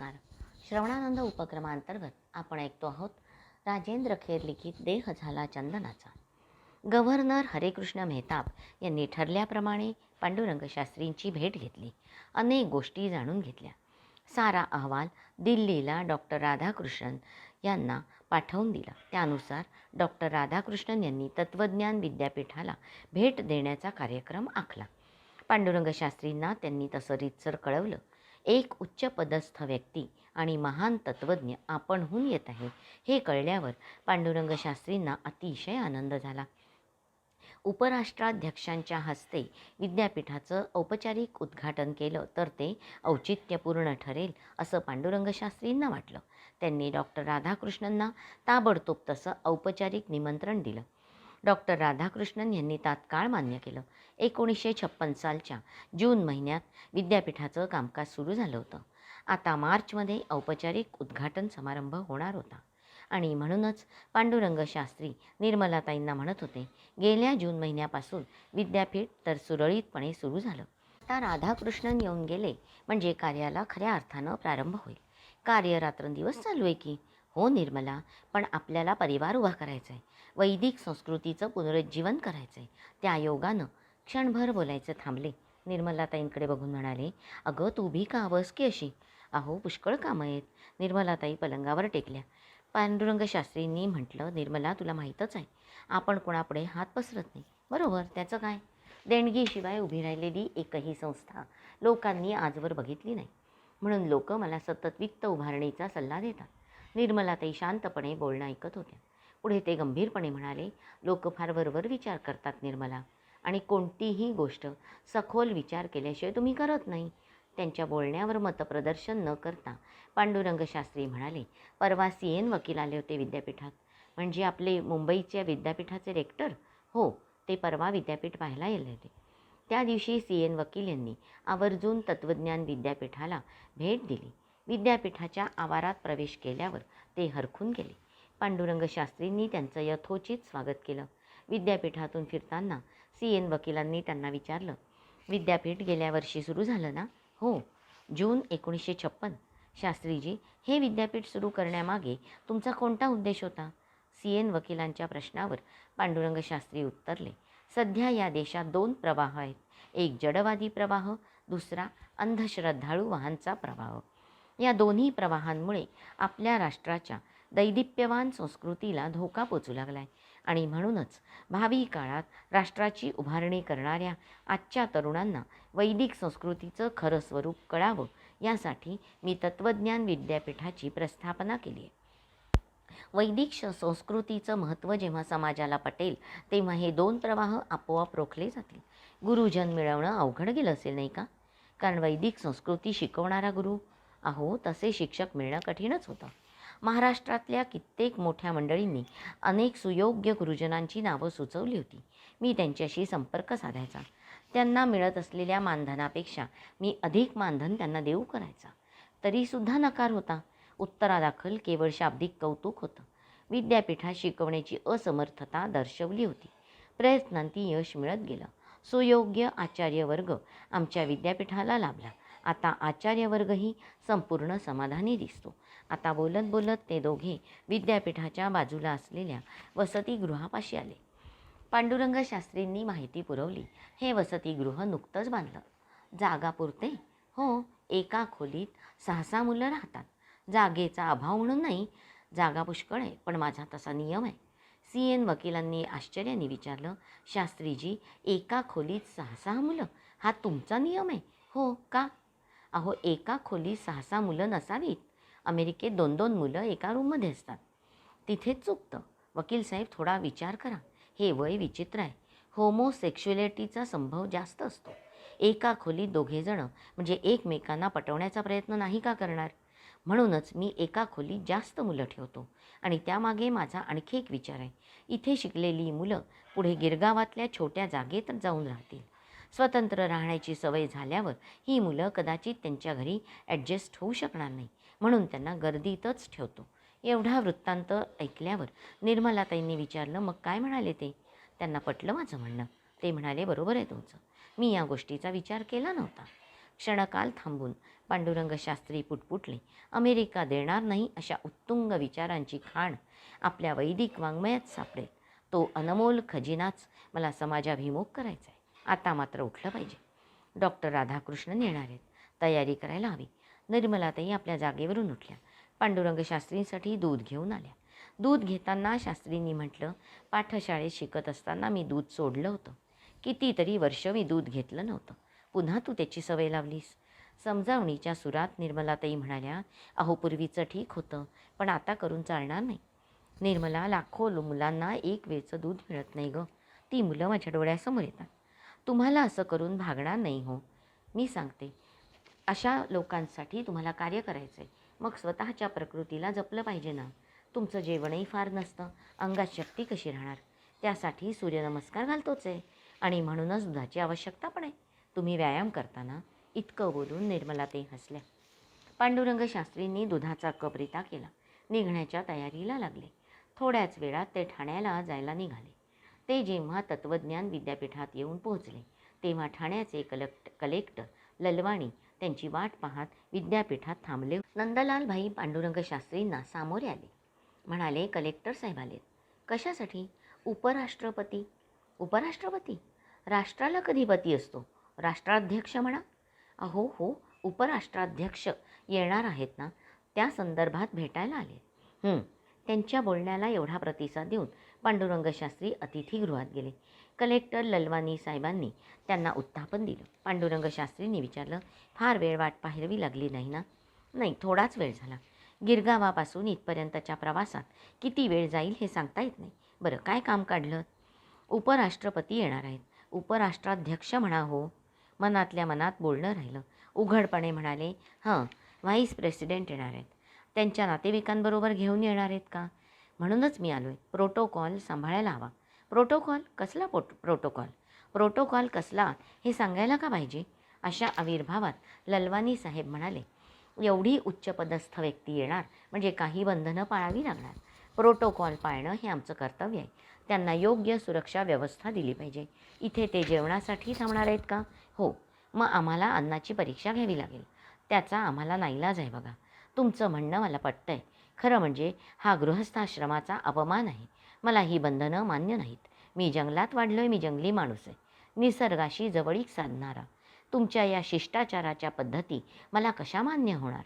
नमस्कार. श्रवणानंद उपक्रमांतर्गत आपण ऐकतो आहोत राजेंद्र खेर लिखित देह झाला चंदनाचा. गव्हर्नर हरेकृष्ण मेहताब यांनी ठरल्याप्रमाणे पांडुरंग शास्त्रींची भेट घेतली. अनेक गोष्टी जाणून घेतल्या. सारा अहवाल दिल्लीला डॉक्टर राधाकृष्णन यांना पाठवून दिला. त्यानुसार डॉक्टर राधाकृष्णन यांनी तत्त्वज्ञान विद्यापीठाला भेट देण्याचा कार्यक्रम आखला. पांडुरंग शास्त्रींना त्यांनी तसं रीतसर कळवलं. एक उच्च पदस्थ व्यक्ती आणि महान तत्त्वज्ञ आपणहून येत आहे. हे कळल्यावर पांडुरंग शास्त्रींना अतिशय आनंद झाला. उपराष्ट्राध्यक्षांच्या हस्ते विद्यापीठाचं औपचारिक उद्घाटन केलं तर ते औचित्यपूर्ण ठरेल असं पांडुरंग शास्त्रींना वाटलं. त्यांनी डॉक्टर राधाकृष्णांना ताबडतोब तसं औपचारिक निमंत्रण दिलं. डॉक्टर राधाकृष्णन यांनी तात्काळ मान्य केलं. एकोणीसशे छप्पन सालच्या जून महिन्यात विद्यापीठाचं कामकाज सुरू झालं होतं. आता मार्चमध्ये औपचारिक उद्घाटन समारंभ होणार होता. आणि म्हणूनच पांडुरंग शास्त्री निर्मलाताईंना म्हणत होते गेल्या जून महिन्यापासून विद्यापीठ तर सुरळीतपणे सुरू झालं. आता राधाकृष्णन येऊन गेले म्हणजे कार्याला खऱ्या अर्थानं प्रारंभ होईल. कार्य रात्रंदिवस चालू आहे की? हो निर्मला पण आपल्याला परिवार उभा करायचा आहे वैदिक संस्कृतीचं पुनरुज्जीवन करायचं आहे त्या योगानं क्षणभर बोलायचं थांबले. निर्मलाताईंकडे बघून म्हणाले अगं तू उभी का आवस की अशी? अहो पुष्कळ कामं आहेत. निर्मलाताई पलंगावर टेकल्या. पांडुरंग शास्त्रींनी म्हटलं निर्मला तुला माहीतच आहे. आपण कोणापुढे हात पसरत नाही. बरोबर? त्याचं काय? देणगीशिवाय उभी राहिलेली एकही संस्था लोकांनी आजवर बघितली नाही. म्हणून लोक मला सतत वित्त उभारणीचा सल्ला देतात. निर्मलाताई शांतपणे बोलणं ऐकत होत्या. पुढे ते गंभीरपणे म्हणाले लोक फार वरवर विचार करतात निर्मला. आणि कोणतीही गोष्ट सखोल विचार केल्याशिवाय तुम्ही करत नाही. त्यांच्या बोलण्यावर मतप्रदर्शन न करता पांडुरंग शास्त्री म्हणाले परवा सी एन वकील आले होते विद्यापीठात. म्हणजे आपले मुंबईच्या विद्यापीठाचे रेक्टर? हो ते परवा विद्यापीठ पाहायला आले होते. त्या दिवशी सी एन वकील यांनी आवर्जून तत्त्वज्ञान विद्यापीठाला भेट दिली. विद्यापीठाच्या आवारात प्रवेश केल्यावर ते हरखून गेले. पांडुरंग शास्त्रींनी त्यांचं यथोचित स्वागत केलं. विद्यापीठातून फिरताना सी एन वकिलांनी त्यांना विचारलं विद्यापीठ गेल्या वर्षी सुरू झालं ना? हो जून एकोणीसशे छप्पन. शास्त्रीजी हे विद्यापीठ सुरू करण्यामागे तुमचा कोणता उद्देश होता? सी एन वकिलांच्या प्रश्नावर पांडुरंग शास्त्री उत्तरले सध्या या देशात दोन प्रवाह आहेत. एक जडवादी प्रवाह दुसरा अंधश्रद्धाळू वाहनचा प्रवाह. या दोन्ही प्रवाहांमुळे आपल्या राष्ट्राच्या दैदिप्यवान संस्कृतीला धोका पोचू लागला आहे आणि म्हणूनच भावी काळात राष्ट्राची उभारणी करणाऱ्या आजच्या तरुणांना वैदिक संस्कृतीचं खरं स्वरूप कळावं यासाठी मी तत्त्वज्ञान विद्यापीठाची प्रस्थापना केली आहे. वैदिक श संस्कृतीचं महत्त्व जेव्हा समाजाला पटेल तेव्हा हे दोन प्रवाह आपोआप रोखले जातील. गुरुजन मिळवणं अवघड गेलं असेल नाही का? कारण वैदिक संस्कृती शिकवणारा गुरु अहो तसे शिक्षक मिळणं कठीणच होतं. महाराष्ट्रातल्या कित्येक मोठ्या मंडळींनी अनेक सुयोग्य गुरुजनांची नावं सुचवली होती. मी त्यांच्याशी संपर्क साधायचा. त्यांना मिळत असलेल्या मानधनापेक्षा मी अधिक मानधन त्यांना देऊ करायचा. तरीसुद्धा नकार होता. उत्तरादाखल केवळ शाब्दिक कौतुक होतं. विद्यापीठात शिकवण्याची असमर्थता दर्शवली होती. प्रयत्नांती यश मिळत गेलं. सुयोग्य आचार्यवर्ग आमच्या विद्यापीठाला लाभला. आता आचार्यवर्गही संपूर्ण समाधानी दिसतो. आता बोलत बोलत ते दोघे विद्यापीठाच्या बाजूला असलेल्या वसतिगृहापाशी आले. पांडुरंग शास्त्रींनी माहिती पुरवली. हे वसतिगृह नुकतंच बांधलं. जागा पुरते? हो एका खोलीत सहा सहा मुलं राहतात. जागेचा अभाव म्हणून नाही जागा पुष्कळ आहे पण माझा तसा नियम आहे. सी एन वकिलांनी आश्चर्याने विचारलं शास्त्रीजी एका खोलीत सहा सहा मुलं? हा तुमचा नियम आहे? हो का? अहो एका खोलीत सहा सहा मुलं नसावीत. अमेरिकेत दोन दोन मुलं एका रूममध्ये असतात. तिथेच चुकतं. वकील साहेब थोडा विचार करा. हे वय विचित्र आहे. होमोसेक्शुअलिटीचा संभव जास्त असतो. एका खोलीत दोघेजणं म्हणजे एकमेकांना पटवण्याचा प्रयत्न नाही का करणार? म्हणूनच मी एका खोलीत जास्त मुलं ठेवतो. आणि त्यामागे माझा आणखी एक विचार आहे. इथे शिकलेली मुलं पुढे गिरगावातल्या छोट्या जागेत जाऊन राहतील. स्वतंत्र राहण्याची सवय झाल्यावर ही मुलं कदाचित त्यांच्या घरी ॲडजस्ट होऊ शकणार नाही. म्हणून त्यांना गर्दीतच ठेवतो. एवढा वृत्तांत ऐकल्यावर निर्मलाताईंनी विचारलं मग काय म्हणाले ते? त्यांना पटलं माझं म्हणणं. ते म्हणाले बरोबर आहे तुमचं. मी या गोष्टीचा विचार केला नव्हता. क्षणकाल थांबून पांडुरंग शास्त्री पुटपुटले अमेरिका देणार नाही अशा उत्तुंग विचारांची खाण आपल्या वैदिक वाङ्मयात सापडेल. तो अनमोल खजिनाच मला समाजाभिमुख करायचा आहे आता मात्र उठलं पाहिजे. डॉक्टर राधाकृष्णन येणार आहेत. तयारी करायला हवी. निर्मलाताई आपल्या जागेवरून उठल्या. पांडुरंग शास्त्रींसाठी दूध घेऊन आल्या. दूध घेताना शास्त्रींनी म्हटलं पाठशाळेत शिकत असताना मी दूध सोडलं होतं. कितीतरी वर्ष मी दूध घेतलं नव्हतं. पुन्हा तू त्याची सवय लावलीस. समजावणीच्या सुरात निर्मलाताई म्हणाल्या अहो पूर्वीचं ठीक होतं पण आता करून चालणार नाही. निर्मला लाखो मुलांना एक वेळचं दूध मिळत नाही गं. ती मुलं माझ्या डोळ्यासमोर येतात. तुम्हाला असं करून भागणार नाही हो. मी सांगते. अशा लोकांसाठी तुम्हाला कार्य करायचं आहे मग स्वतःच्या प्रकृतीला जपलं पाहिजे ना. तुमचं जेवणही फार नसतं. अंगात शक्ती कशी राहणार? त्यासाठी सूर्यनमस्कार घालतोच आहे. आणि म्हणूनच दुधाची आवश्यकता पण आहे. तुम्ही व्यायाम करताना इतकं बोलून निर्मला ते हसल्या. पांडुरंग शास्त्रींनी दुधाचा कप रिता केला. निघण्याच्या तयारीला लागले. थोड्याच वेळात ते ठाण्याला जायला निघाले. ते जेव्हा तत्त्वज्ञान विद्यापीठात येऊन पोहोचले तेव्हा ठाण्याचे कलेक्ट कलेक्टर ललवाणी त्यांची वाट पाहत विद्यापीठात थांबले. नंदलाल भाई पांडुरंग शास्त्रींना सामोरे आले. म्हणाले कलेक्टर साहेब आलेत. कशासाठी? उपराष्ट्रपती. उपराष्ट्रपती? राष्ट्राला कधी पती असतो? राष्ट्राध्यक्ष म्हणा. अहो हो उपराष्ट्राध्यक्ष येणार आहेत ना त्या संदर्भात भेटायला आले. त्यांच्या बोलण्याला एवढा प्रतिसाद देऊन पांडुरंग शास्त्री अतिथीगृहात गेले. कलेक्टर ललवानी साहेबांनी त्यांना उत्थापन दिलं. पांडुरंग शास्त्रींनी विचारलं फार वेळ वाट पाहावी लागली नाही ना? नाही थोडाच वेळ झाला. गिरगावापासून इथपर्यंतच्या प्रवासात किती वेळ जाईल हे सांगता येत नाही. बरं काय काम काढलं? उपराष्ट्रपती येणार आहेत. उपराष्ट्राध्यक्ष म्हणा हो. मनातल्या मनात बोलणं राहिलं. उघडपणे म्हणाले हां व्हाईस प्रेसिडेंट येणार आहेत. त्यांच्या नातेवाईकांबरोबर घेऊन येणार आहेत का? म्हणूनच मी आलो आहे प्रोटोकॉल सांभाळायला हवा. प्रोटोकॉल कसला पोट प्रोटोकॉल? प्रोटोकॉल कसला हे सांगायला का पाहिजे? अशा आविर्भावात ललवानी साहेब म्हणाले एवढी उच्चपदस्थ व्यक्ती येणार म्हणजे काही बंधनं पाळावी लागणार. प्रोटोकॉल पाळणं हे आमचं कर्तव्य आहे. त्यांना योग्य सुरक्षा व्यवस्था दिली पाहिजे. इथे ते जेवणासाठी थांबणार आहेत का? हो. मग आम्हाला अन्नाची परीक्षा घ्यावी लागेल. त्याचा आम्हाला नाईलाज आहे बघा. तुमचं म्हणणं मला पटतं आहे खरं म्हणजे हा गृहस्थाश्रमाचा अपमान आहे. मला ही बंधनं मान्य नाहीत. मी जंगलात वाढलो आहे मी जंगली माणूस आहे. निसर्गाशी जवळीक साधणारा. तुमच्या या शिष्टाचाराच्या पद्धती मला कशा मान्य होणार?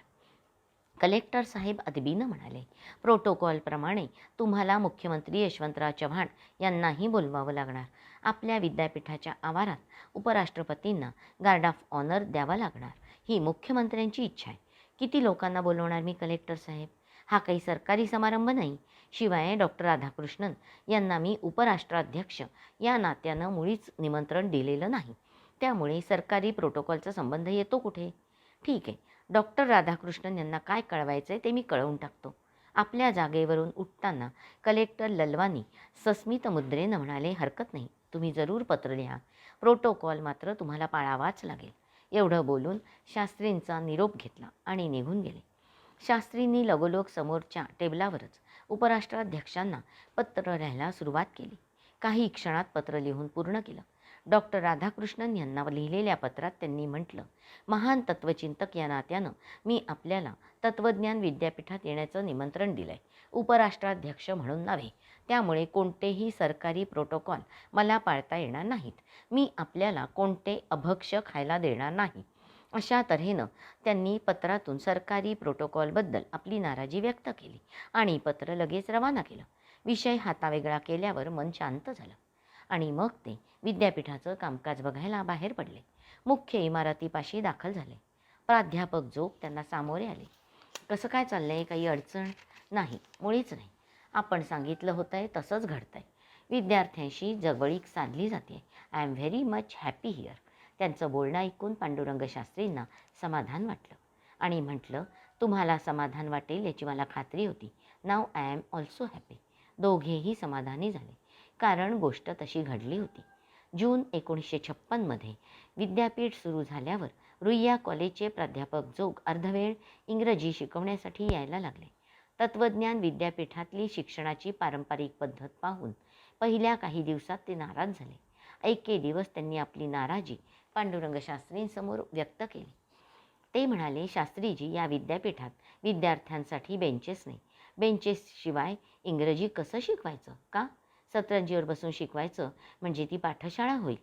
कलेक्टर साहेब अदबीनं म्हणाले प्रोटोकॉलप्रमाणे तुम्हाला मुख्यमंत्री यशवंतराव चव्हाण यांनाही बोलवावं लागणार. आपल्या विद्यापीठाच्या आवारात उपराष्ट्रपतींना गार्ड ऑफ ऑनर द्यावा लागणार. ही मुख्यमंत्र्यांची इच्छा आहे. किती लोकांना बोलवणार मी कलेक्टर साहेब? हा काही सरकारी समारंभ नाही. शिवाय डॉक्टर राधाकृष्णन यांना मी उपराष्ट्राध्यक्ष या नात्यानं मुळीच निमंत्रण दिलेलं नाही. त्यामुळे सरकारी प्रोटोकॉलचा संबंध येतो कुठे? ठीक आहे. डॉक्टर राधाकृष्णन यांना काय कळवायचं आहे ते मी कळवून टाकतो. आपल्या जागेवरून उठताना कलेक्टर ललवानी सस्मित मुद्रेनं म्हणाले हरकत नाही. तुम्ही जरूर पत्र लिहा. प्रोटोकॉल मात्र तुम्हाला पाळावाच लागेल. एवढं बोलून शास्त्रींचा निरोप घेतला आणि निघून गेले. शास्त्रींनी लगोलोक समोरच्या टेबलावरच उपराष्ट्राध्यक्षांना पत्र लिहायला सुरुवात केली. काही क्षणात पत्र लिहून पूर्ण केलं. डॉक्टर राधाकृष्णन यांना लिहिलेल्या पत्रात त्यांनी म्हटलं महान तत्वचिंतक या नात्यानं मी आपल्याला तत्त्वज्ञान विद्यापीठात येण्याचं निमंत्रण दिलं आहे उपराष्ट्राध्यक्ष म्हणून नव्हे त्यामुळे कोणतेही सरकारी प्रोटोकॉल मला पाळता येणार नाहीत. मी आपल्याला कोणते अभक्ष खायला देणार नाही. अशा तऱ्हेनं त्यांनी पत्रातून सरकारी प्रोटोकॉलबद्दल आपली नाराजी व्यक्त केली आणि पत्र लगेच रवाना केलं. विषय हातावेगळा केल्यावर मन शांत झालं आणि मग ते विद्यापीठाचं कामकाज बघायला बाहेर पडले. मुख्य इमारतीपाशी दाखल झाले. प्राध्यापक जोग त्यांना सामोरे आले. कसं काय चाललं आहे काही अडचण नाही. मुळीच नाही. आपण सांगितलं होतं आहे तसंच घडतं आहे विद्यार्थ्यांशी जवळीक साधली जाते. I am very much happy here त्यांचं बोलणं ऐकून पांडुरंग शास्त्रींना समाधान वाटलं. आणि म्हटलं तुम्हाला समाधान वाटेल याची मला खात्री होती. Now I am also happy. दोघेही समाधानी झाले. कारण गोष्ट तशी घडली होती. जून एकोणीसशे छप्पनमध्ये विद्यापीठ सुरू झाल्यावर रुईया कॉलेजचे प्राध्यापक जोग अर्धवेळ इंग्रजी शिकवण्यासाठी यायला लागले. तत्त्वज्ञान विद्यापीठातली शिक्षणाची पारंपरिक पद्धत पाहून पहिल्या काही दिवसात ते नाराज झाले. एके दिवस त्यांनी आपली नाराजी पांडुरंग शास्त्रींसमोर व्यक्त केली. ते म्हणाले शास्त्रीजी या विद्यापीठात विद्यार्थ्यांसाठी बेंचेस नाही. बेंचेसशिवाय इंग्रजी कसं शिकवायचं का? सतरंजीवर बसून शिकवायचं म्हणजे ती पाठशाळा होईल.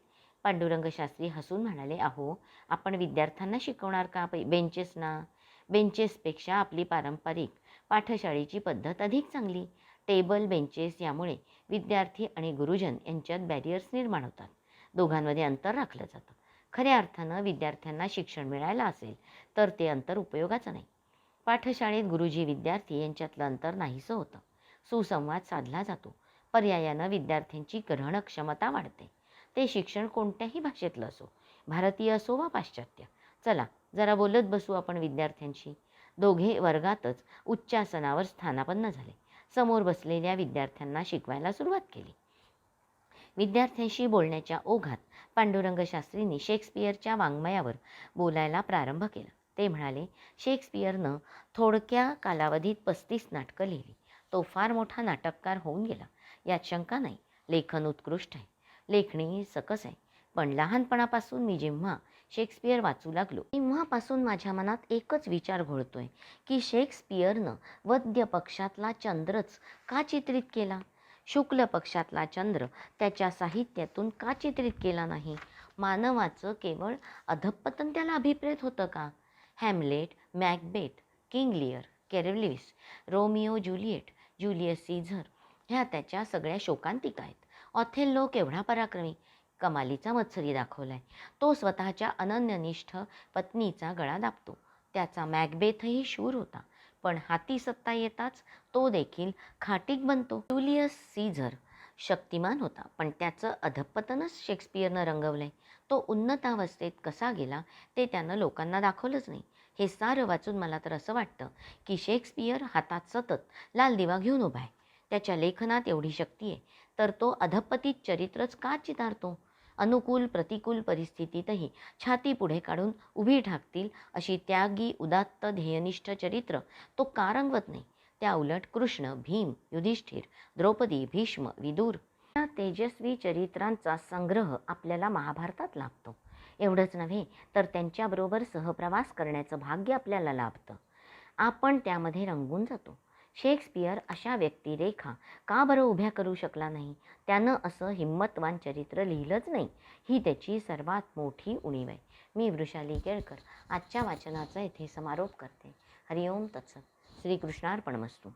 पांडुरंग शास्त्री हसून म्हणाले अहो आपण विद्यार्थ्यांना शिकवणार का बेंचेसना बेंचेस ना? बेंचेसपेक्षा आपली पारंपरिक पाठशाळेची पद्धत अधिक चांगली. टेबल बेंचेस यामुळे विद्यार्थी आणि गुरुजन यांच्यात बॅरियर्स निर्माण होतात. दोघांमध्ये अंतर राखलं जातं. खऱ्या अर्थानं विद्यार्थ्यांना शिक्षण मिळायला असेल तर ते अंतर उपयोगाचं नाही. पाठशाळेत गुरुजी विद्यार्थी यांच्यातलं अंतर नाहीसं होतं. सुसंवाद साधला जातो. पर्यायानं विद्यार्थ्यांची ग्रहण क्षमता वाढते. ते शिक्षण कोणत्याही भाषेतलं असो भारतीय असो वा पाश्चात्य. चला जरा बोलत बसू आपण विद्यार्थ्यांशी. दोघे वर्गातच उच्चासनावर स्थानापन्न झाले. समोर बसलेल्या विद्यार्थ्यांना शिकवायला सुरुवात केली. विद्यार्थ्यांशी बोलण्याच्या ओघात पांडुरंग शास्त्रींनी शेक्सपियरच्या वाङ्मयावर बोलायला प्रारंभ केला. ते म्हणाले शेक्सपियरनं थोडक्या कालावधीत पस्तीस नाटकं लिहिली. तो फार मोठा नाटककार होऊन गेला. यात शंका नाही. लेखन उत्कृष्ट आहे. लेखणी सकस आहे. पण लहानपणापासून मी जेव्हा शेक्सपियर वाचू लागलो तेव्हापासून माझ्या मनात एकच विचार घोळतोय की शेक्सपियरनं वद्य पक्षातला चंद्रच का चित्रित केला? शुक्ल पक्षातला चंद्र त्याच्या साहित्यातून का चित्रित केला नाही. मानवाचं केवळ अधपतन त्याला अभिप्रेत होतं का? हॅमलेट मॅकबेट किंग लिअर केरलिस रोमिओ ज्युलिएट ज्युलियस सीझर ह्या त्याच्या सगळ्या शोकांतिका आहेत. ऑथेल्लो केवढा पराक्रमी? कमालीचा मत्सरी दाखवलाय. तो स्वतःच्या अनन्यनिष्ठ पत्नीचा गळा दाबतो. त्याचा मॅकबेथही शूर होता. पण हाती सत्ता येताच तो देखील खाटीक बनतो. जुलियस सीझर शक्तिमान होता पण त्याचं अधपतनच शेक्सपियरनं रंगवलंय. तो उन्नतावस्थेत कसा गेला ते त्यानं लोकांना दाखवलंच नाही. हे सारं वाचून मला तर असं वाटतं की शेक्सपियर हातात सतत लाल दिवा घेऊन उभा आहे. त्याच्या लेखनात एवढी शक्ती आहे. तर तो अधपतित चरित्रच का चितारतो? अनुकूल प्रतिकूल परिस्थितीतही छाती पुढे काढून उभी ठाकतील अशी त्यागी उदात्त ध्येयनिष्ठ चरित्र तो का रंगवत नाही. त्या उलट कृष्ण भीम युधिष्ठिर द्रौपदी भीष्म विदूर या तेजस्वी चरित्रांचा संग्रह आपल्याला महाभारतात लाभतो. एवढंच नव्हे तर त्यांच्याबरोबर सहप्रवास करण्याचं भाग्य आपल्याला लाभतं. आपण त्यामध्ये रंगून जातो. शेक्सपियर अशा व्यक्तिरेखा का बरं उभ्या करू शकला नाही? त्यानं असं हिंमतवान चरित्र लिहिलंच नाही. ही त्याची सर्वात मोठी उणीव आहे. मी वृषाली केळकर. आजच्या वाचनाचा इथे समारोप करते. हरिओम तत्सत. श्रीकृष्णार्पणमस्तू.